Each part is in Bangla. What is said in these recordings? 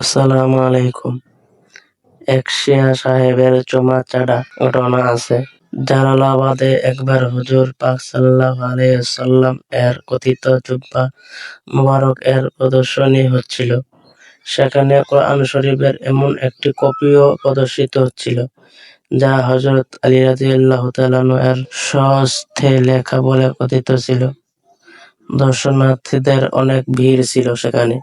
আসসালামু আলাইকুম। এক শিয়া সাহেবের চুমাচাড়া ঘটনা আছে জালালাবাদে একবার হুজুর পাক সাল্লাল্লাহু আলাইহি সাল্লাম এর কথিত জুব্বা মুবারক এর প্রদর্শনী হচ্ছিল। সেখানে কোরআন শরীফের এমন একটি কপিও প্রদর্শিত হচ্ছিল, যা হজরত আলী রাদিয়াল্লাহু তাআলা এর স্বহস্তে লেখা বলে কথিত ছিল। দর্শনার্থীদের অনেক ভিড় ছিল সেখানে।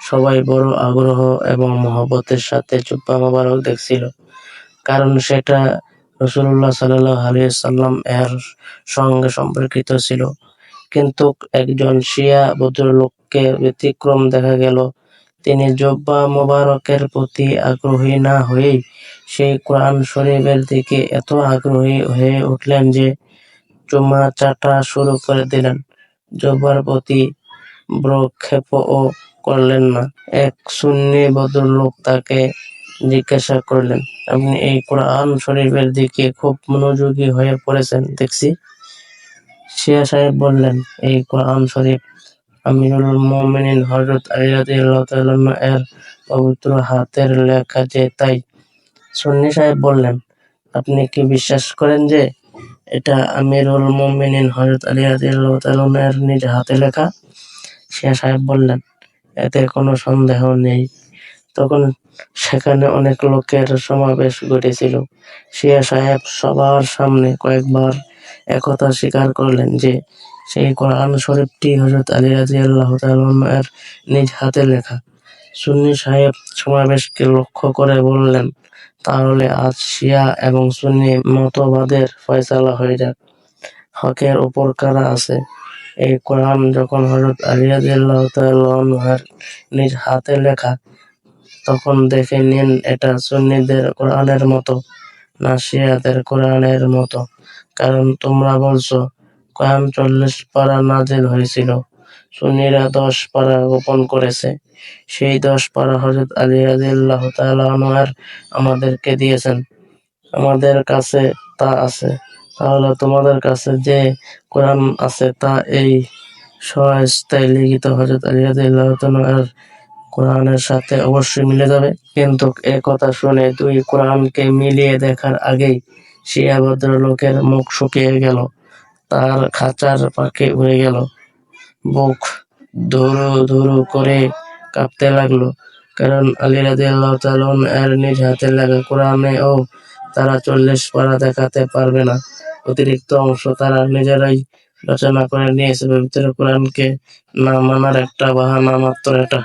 সবাই বড় আগ্রহ এবং মহব্বতের সাথে জুব্বা মোবারক দেখছিল। কারণ সেটা রসুল্লাহ সাল্লাহ আলিয়া সাল্লাম এর সঙ্গে সম্পর্কিত ছিল। কিন্তু একজন শিয়া ভদ্রলোককে ব্যতিক্রম দেখা গেল। তিনি জব্বা মোবারকের প্রতি আগ্রহী না হয়েই সেই কোরআন শরীফের দিকে এত আগ্রহী হয়ে উঠলেন যে চুমা চাটা শুরু করে দিলেন। জব্বার প্রতি ভ্রক্ষেপও করলেন না। এক সুন্নি ভদ্রলোক তাকে জিজ্ঞাসা করলেন, আপনি এই কোরআন শরীফের দিকে খুব মনোযোগী হয়ে পড়েছেন, দেখছি? শিয়া সাহেব বললেন, এই কোরআন শরীফ আমিরুল মোমিনিন হজরত আলী এর পবিত্র হাতের লেখা যে, তাই। সুন্নি সাহেব বললেন, আপনি কি বিশ্বাস করেন যে এটা আমিরুল মোমিনিন হজরত আলী রাদিয়াল্লাহু নিজ হাতে লেখা। শিয়া সাহেব বললেন, এতে কোনো সন্দেহ নেই। তখন সেখানে অনেক লোকের সমাবেশ ঘটেছিল। শিয়া সাহেব সবার সামনে কয়েকবার একথা স্বীকার করলেন যে, সেই কোরআন শরীফটি হজরত আলী রাদিয়াল্লাহু তাআলা এর নিজ হাতে লেখা। সুন্নি সাহেব সমাবেশকে লক্ষ্য করে বললেন তাহলে আজ শিয়া এবং সুন্নি মতবাদের ফয়সালা হয়ে যাক। হকের উপর কারা আছে? এই কোরআন যখন হজরত আলী রাদিয়াল্লাহু নিজ হাতে লেখা, তখন দেখে নিন এটা সুন্নিদের কোরআনের মতো না শিয়াদের কোরআনের মতো। কারণ তোমরা বলছো কোরআন চল্লিশ পারা নাজিল হয়েছিল। সুন্নিরা দশ পারা গোপন করেছে। সেই দশ পারা হজরত আলী রাদিয়াল্লাহু তাআলা আনহার আমাদেরকে দিয়েছেন। আমাদের কাছে তা আছে। তাহলে তোমাদের কাছে যে কোরআন আছে, তা এই স্বহস্তায় লিখিত হজরত আলী রাদিয়াল্লাহু তাআলা এর কোরআনের সাথে অবশ্যই মিলে যাবে। কিন্তু এ কথা শুনে দুই কোরআনকে মিলিয়ে দেখার আগেই শিয়া ভদ্রলোকের মুখ শুকিয়ে গেল। তার খাঁচার পাখি উড়ে গেল। বুক ধুরু ধুরু করে কাঁপতে লাগল। কারণ আলী রাদিয়াল্লাহু তাআলা এর নিজ হাতে লেখা ও তারা চল্লিশ পারা দেখাতে পারবে না। অতিরিক্ত অংশ তারা নিজেরাই রচনা করে নিয়েছে। পবিত্র কোরআনকে না মানার একটা বাহানা মাত্র এটা।